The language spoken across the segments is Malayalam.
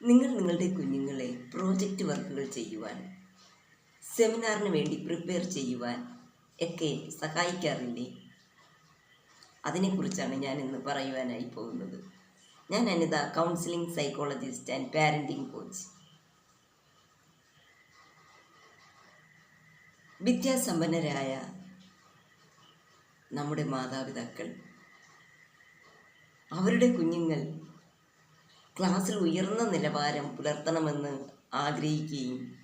നിങ്ങൾ നിങ്ങളുടെ കുഞ്ഞുങ്ങളെ പ്രോജക്റ്റ് വർക്കുകൾ ചെയ്യുവാൻ സെമിനാറിന് വേണ്ടി പ്രിപ്പയർ ചെയ്യുവാൻ ഒക്കെ സഹായിക്കാറില്ലേ അതിനെക്കുറിച്ചാണ് ഞാൻ ഇന്ന് പറയുവാനായി പോകുന്നത്. ഞാൻ Anitha counselling psychologist and parenting coach വിദ്യാസമ്പന്നരായ നമ്മുടെ മാതാപിതാക്കൾ അവരുടെ കുഞ്ഞുങ്ങൾ ക്ലാസ്സിൽ ഉയർന്ന നിലവാരം പുലർത്തണമെന്ന് ആഗ്രഹിക്കുകയും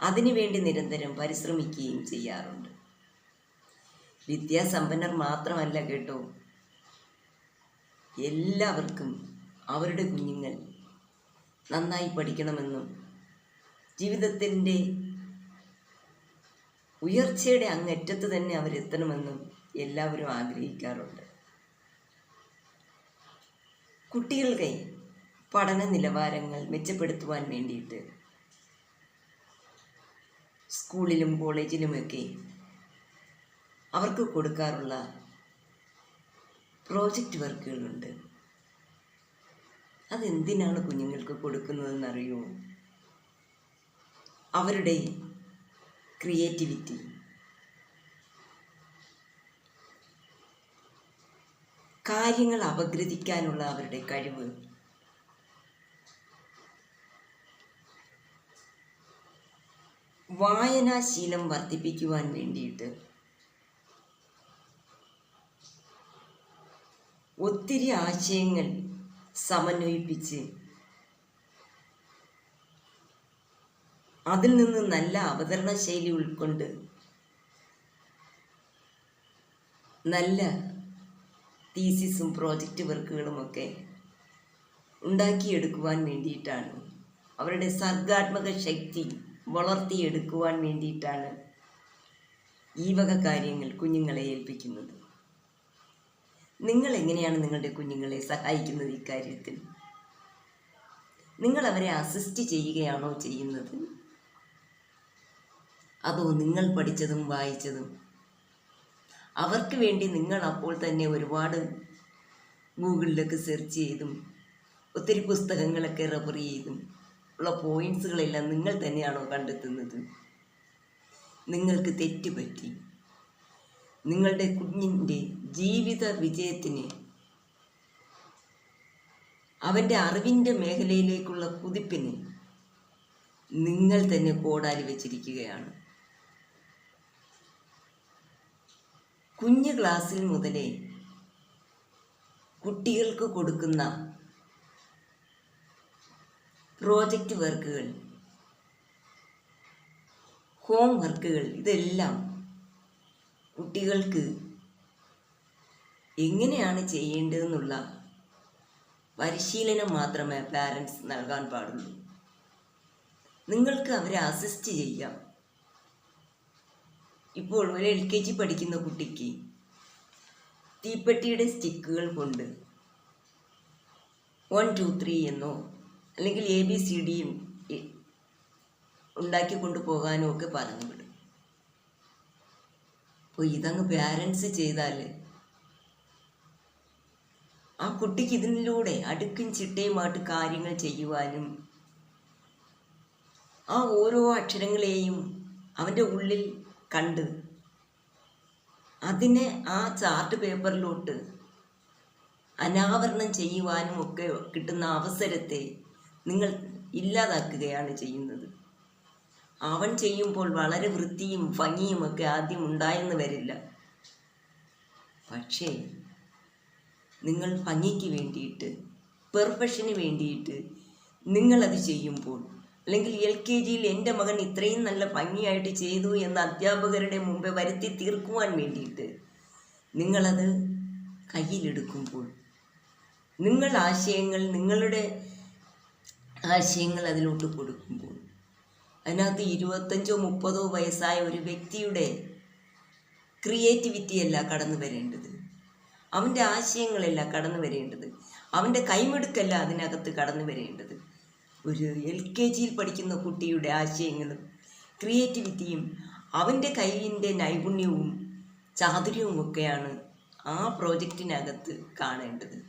അതിനുവേണ്ടി നിരന്തരം പരിശ്രമിക്കുകയും ചെയ്യാറുണ്ട്. വിദ്യാസമ്പന്നർ മാത്രമല്ല കേട്ടോ. എല്ലാവർക്കും അവരുടെ കുഞ്ഞുങ്ങൾ നന്നായി പഠിക്കണമെന്നും ജീവിതത്തിന്റെ ഉയർച്ചയുടെ അങ്ങറ്റത്ത് തന്നെ അവരെത്തണമെന്നും എല്ലാവരും ആഗ്രഹിക്കാറുണ്ട്. കുട്ടികളുടെ പഠന നിലവാരങ്ങൾ മെച്ചപ്പെടുത്തുവാൻ വേണ്ടിയിട്ട് സ്കൂളിലും കോളേജിലുമൊക്കെ അവർക്ക് കൊടുക്കാറുള്ള പ്രോജക്റ്റ് വർക്കുകളുണ്ട്. അതെന്തിനാണ് കുഞ്ഞുങ്ങൾക്ക് കൊടുക്കുന്നതെന്നറിയോ? അവരുടെ ക്രിയേറ്റിവിറ്റി. കാര്യങ്ങൾ അപഗ്രഥിക്കാനുള്ള അവരുടെ കഴിവ്. വായനാശീലം വർദ്ധിപ്പിക്കുവാൻ വേണ്ടിയിട്ട്. ഒത്തിരി ആശയങ്ങൾ സമന്വയിപ്പിച്ച് അതിൽ നിന്ന് നല്ല അവതരണ ശൈലി ഉൾക്കൊണ്ട് നല്ല തീസിസും പ്രോജക്റ്റ് വർക്കുകളുമൊക്കെ ഉണ്ടാക്കിയെടുക്കുവാൻ വേണ്ടിയിട്ടാണ് അവരുടെ സർഗാത്മക ശക്തി വളർത്തിയെടുക്കുവാൻ വേണ്ടിയിട്ടാണ് ഈ വക കാര്യങ്ങൾ കുഞ്ഞുങ്ങളെ ഏൽപ്പിക്കുന്നത്. നിങ്ങൾ എങ്ങനെയാണ് നിങ്ങളുടെ കുഞ്ഞുങ്ങളെ സഹായിക്കുന്നത് ഇക്കാര്യത്തിൽ നിങ്ങൾ അവരെ അസിസ്റ്റ് ചെയ്യുകയാണോ ചെയ്യുന്നത്? അതോ നിങ്ങൾ പഠിച്ചതും വായിച്ചതും? അവർക്ക് വേണ്ടി നിങ്ങൾ അപ്പോൾ തന്നെ ഒരുപാട് ഗൂഗിളിലൊക്കെ സെർച്ച് ചെയ്തും ഒത്തിരി പുസ്തകങ്ങളൊക്കെ റെഫർ ചെയ്തും ഉള്ള പോയിന്റ്സുകളെല്ലാം നിങ്ങൾ തന്നെയാണോ കണ്ടെത്തുന്നത്? നിങ്ങൾക്ക് തെറ്റുപറ്റി. നിങ്ങളുടെ കുഞ്ഞിന്റെ ജീവിത വിജയത്തിന് അവന്റെ അറിവിന്റെ മേഖലയിലേക്കുള്ള കുതിപ്പിന് നിങ്ങൾ തന്നെ കോടാലി വെച്ചിരിക്കുകയാണ്. കുഞ്ഞു ക്ലാസ്സിൽ മുതലേ കുട്ടികൾക്ക് കൊടുക്കുന്ന പ്രോജക്റ്റ് വർക്കുകൾ ഹോം വർക്കുകൾ ഇതെല്ലാം കുട്ടികൾക്ക് എങ്ങനെയാണ് ചെയ്യേണ്ടതെന്നുള്ള പരിശീലനം മാത്രമേ പാരൻസ് നൽകാൻ പാടുള്ളൂ. നിങ്ങൾക്ക് അവരെ അസിസ്റ്റ് ചെയ്യാം. ഇപ്പോൾ ഒരു എൽ കെ ജി പഠിക്കുന്ന കുട്ടിക്ക് തീപ്പെട്ടിയുടെ സ്റ്റിക്കുകൾ കൊണ്ട് വൺ ടു ത്രീ എന്നോ അല്ലെങ്കിൽ എ ബി സി ഡിയും ഉണ്ടാക്കി കൊണ്ടുപോകാനും ഒക്കെ പറഞ്ഞു വിടും അപ്പോൾ ഇതങ്ങ് പാരൻസ് ചെയ്താൽ ആ കുട്ടിക്ക് ഇതിലൂടെ അടുക്കും ചിട്ടയുമായിട്ട് കാര്യങ്ങൾ ചെയ്യുവാനും ആ ഓരോ അക്ഷരങ്ങളെയും അവന്റെ ഉള്ളിൽ കണ്ട് അതിനെ ആ ചാർട്ട് പേപ്പറിലോട്ട് അനാവരണം ചെയ്യുവാനും ഒക്കെ കിട്ടുന്ന അവസരത്തെ നിങ്ങൾ ഇല്ലാതാക്കുകയാണ് ചെയ്യുന്നത്. അവൻ ചെയ്യുമ്പോൾ വളരെ വൃത്തിയും ഭംഗിയും ഒക്കെ ആദ്യം ഉണ്ടായെന്ന് വരില്ല. പക്ഷേ നിങ്ങൾ ഭംഗിക്ക് വേണ്ടിയിട്ട് പെർഫെക്ഷന് വേണ്ടിയിട്ട് നിങ്ങളത് ചെയ്യുമ്പോൾ അല്ലെങ്കിൽ എൽ കെ ജിയിൽ എന്റെ മകൻ ഇത്രയും നല്ല ഭംഗിയായിട്ട് ചെയ്തു എന്ന് അധ്യാപകരുടെ മുമ്പേ വരുത്തി തീർക്കുവാൻ വേണ്ടിയിട്ട് നിങ്ങളത് കയ്യിലെടുക്കുമ്പോൾ നിങ്ങൾ ആശയങ്ങൾ നിങ്ങളുടെ ആശയങ്ങൾ അതിലോട്ട് കൊടുക്കുമ്പോൾ. അതിനകത്ത് ഇരുപത്തഞ്ചോ മുപ്പതോ വയസ്സായ ഒരു വ്യക്തിയുടെ ക്രിയേറ്റിവിറ്റിയല്ല കടന്നു വരേണ്ടത്. അവന്റെ ആശയങ്ങളല്ല കടന്നു വരേണ്ടത്. അവന്റെ കൈമെടുക്കല്ല അതിനകത്ത് കടന്നു വരേണ്ടത്. ഒരു എൽ കെ ജിയിൽ പഠിക്കുന്ന കുട്ടിയുടെ ആശയങ്ങളും ക്രിയേറ്റിവിറ്റിയും അവന്റെ കൈയിന്റെ നൈപുണ്യവും ചാതുര്യവും ഒക്കെയാണ് ആ പ്രോജക്റ്റിനകത്ത് കാണേണ്ടത്.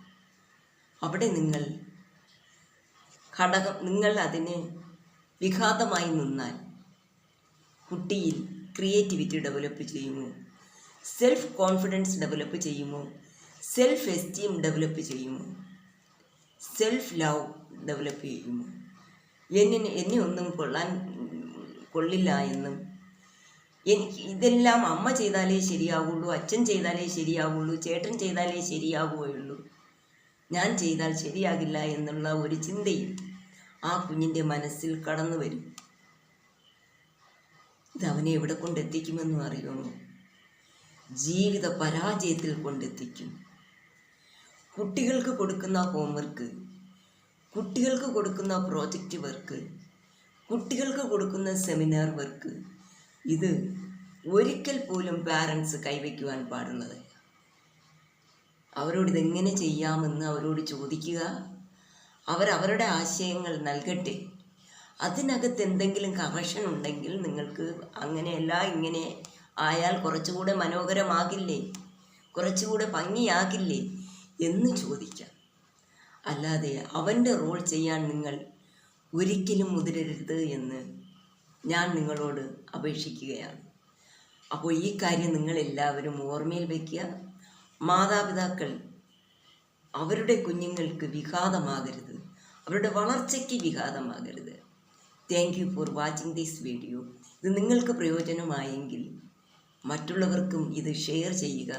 അവിടെ നിങ്ങൾ ഘടകം നിങ്ങൾ അതിന് വിഘാതമായി നിന്നാൽ കുട്ടിയിൽ ക്രിയേറ്റിവിറ്റി ഡെവലപ്പ് ചെയ്യുമോ? സെൽഫ് കോൺഫിഡൻസ് ഡെവലപ്പ് ചെയ്യുമോ? സെൽഫ് എസ്റ്റീം ഡെവലപ്പ് ചെയ്യുമോ? സെൽഫ് ലവ് ഡെവലപ്പ് ചെയ്യുമോ? എന്നിന് എന്നെ ഒന്നും കൊള്ളാൻ കൊള്ളില്ല എന്നും. എനിക്ക് ഇതെല്ലാം അമ്മ ചെയ്താലേ ശരിയാവുള്ളൂ അച്ഛൻ ചെയ്താലേ ശരിയാവുള്ളൂ ചേട്ടൻ ചെയ്താലേ ശരിയാവുകയുള്ളൂ. ഞാൻ ചെയ്താൽ ശരിയാകില്ല എന്നുള്ള ഒരു ചിന്തയും ആ കുഞ്ഞിന്റെ മനസ്സിൽ കടന്നു വരും. ഇത് അവനെ എവിടെ കൊണ്ടെത്തിക്കുമെന്നും അറിയുമോ? ജീവിത പരാജയത്തിൽ കൊണ്ടെത്തിക്കും. കുട്ടികൾക്ക് കൊടുക്കുന്ന ഹോംവർക്ക് കുട്ടികൾക്ക് കൊടുക്കുന്ന പ്രോജക്റ്റ് വർക്ക് കുട്ടികൾക്ക് കൊടുക്കുന്ന സെമിനാർ വർക്ക് ഇത് ഒരിക്കൽ പോലും പാരൻസ് കൈവയ്ക്കുവാൻ പാടുള്ളത് അവരോട് ഇതെങ്ങനെ ചെയ്യാമെന്ന് അവരോട് ചോദിക്കുക. അവർ അവരുടെ ആശയങ്ങൾ നൽകട്ടെ. അതിനകത്ത് എന്തെങ്കിലും കറക്ഷൻ ഉണ്ടെങ്കിൽ നിങ്ങൾക്ക് അങ്ങനെയല്ല ഇങ്ങനെ ആയാൽ കുറച്ചുകൂടെ മനോഹരമാകില്ലേ? കുറച്ചുകൂടെ ഭംഗിയാകില്ലേ? എന്ന് ചോദിക്കാം. അല്ലാതെ അവന്റെ റോൾ ചെയ്യാൻ നിങ്ങൾ ഒരിക്കലും മുതിരരുത് എന്ന് ഞാൻ നിങ്ങളോട് അപേക്ഷിക്കുകയാണ്. അപ്പോൾ ഈ കാര്യം നിങ്ങളെല്ലാവരും ഓർമ്മയിൽ വയ്ക്കുക. മാതാപിതാക്കൾ അവരുടെ കുഞ്ഞുങ്ങൾക്ക് വിഘാതമാകരുത്. അവരുടെ വളർച്ചയ്ക്ക് വിഘാതമാകരുത്. Thank you for watching this video ഇത് നിങ്ങൾക്ക് പ്രയോജനമായെങ്കിൽ മറ്റുള്ളവർക്കും ഇത് ഷെയർ ചെയ്യുക.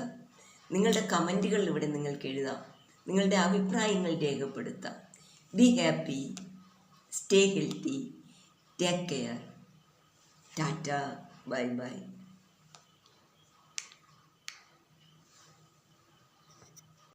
നിങ്ങളുടെ കമന്റുകൾ ഇവിടെ നിങ്ങൾക്ക് എഴുതാം. നിങ്ങളുടെ അഭിപ്രായങ്ങൾ രേഖപ്പെടുത്താം. Be happy stay healthy take care tata bye bye